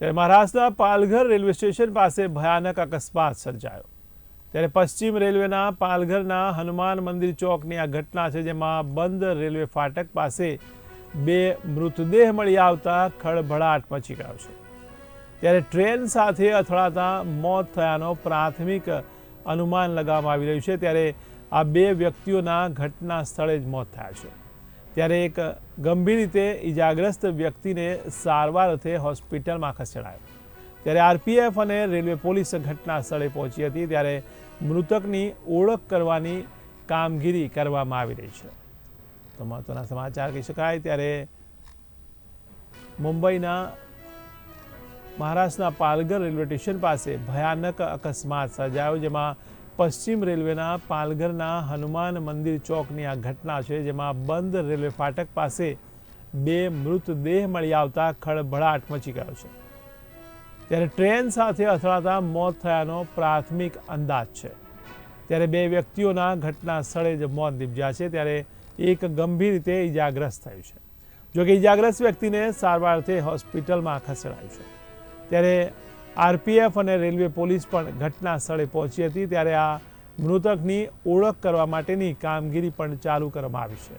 ત્યારે મહારાષ્ટ્રના Palghar railway station પાસે ભયાનક અકસ્માત સર્જાયો. ત્યારે પશ્ચિમ રેલવેના પાલઘરના હનુમાન મંદિર ચોકની આ ઘટના છે જેમાં બંધ રેલવે ફાટક પાસે બે મૃતદેહ મળી આવતા ખળભળાટ મચી ગયો છે. ત્યારે ટ્રેન સાથે અથડાતા મોત થયાનો પ્રાથમિક અનુમાન લગાવવામાં આવી રહ્યું છે. ત્યારે આ બે વ્યક્તિઓના ઘટના સ્થળે જ મોત થયા છે. ત્યારે એક ગંભીર રીતે ઈજાગ્રસ્ત વ્યક્તિને સારવાર અર્થે હોસ્પિટલમાં ખસેડાયો. ત્યારે આરપીએફ અને રેલવે પોલીસ ઘટના સ્થળે પહોંચી હતી ત્યારે મૃતકની ઓળખ કરવાની કામગીરી કરવામાં આવી રહી છે. તો મહત્વના સમાચાર કહી શકાય ત્યારે મુંબઈના મહારાષ્ટ્રના પાલઘર રેલવે સ્ટેશન પાસે ભયાનક અકસ્માત સર્જાયો, જેમાં પશ્ચિમ રેલવેના પાલઘરના હનુમાન મંદિર ચોકની આ ઘટના છે, જેમાં બંધ રેલવે ફાટક પાસે બે મૃતદેહ મળી આવતા ખળભળાટ મચી ગયો છે. ત્યારે ટ્રેન સાથે અથડાતા મોત થયાનો પ્રાથમિક અંદાજ છે. ત્યારે બે વ્યક્તિઓના ઘટના સ્થળે જ મોત નિપજ્યા છે, ત્યારે એક ગંભીર રીતે ઈજાગ્રસ્ત થયું છે. જોકે ઈજાગ્રસ્ત વ્યક્તિને સારવારથી હોસ્પિટલમાં ખસેડાયું છે. ત્યારે આરપીએફ અને રેલવે પોલીસ પણ ઘટના સ્થળે પહોંચી હતી, ત્યારે આ મૃતકની ઓળખ કરવા માટેની કામગીરી પણ ચાલુ કરવામાં આવી છે.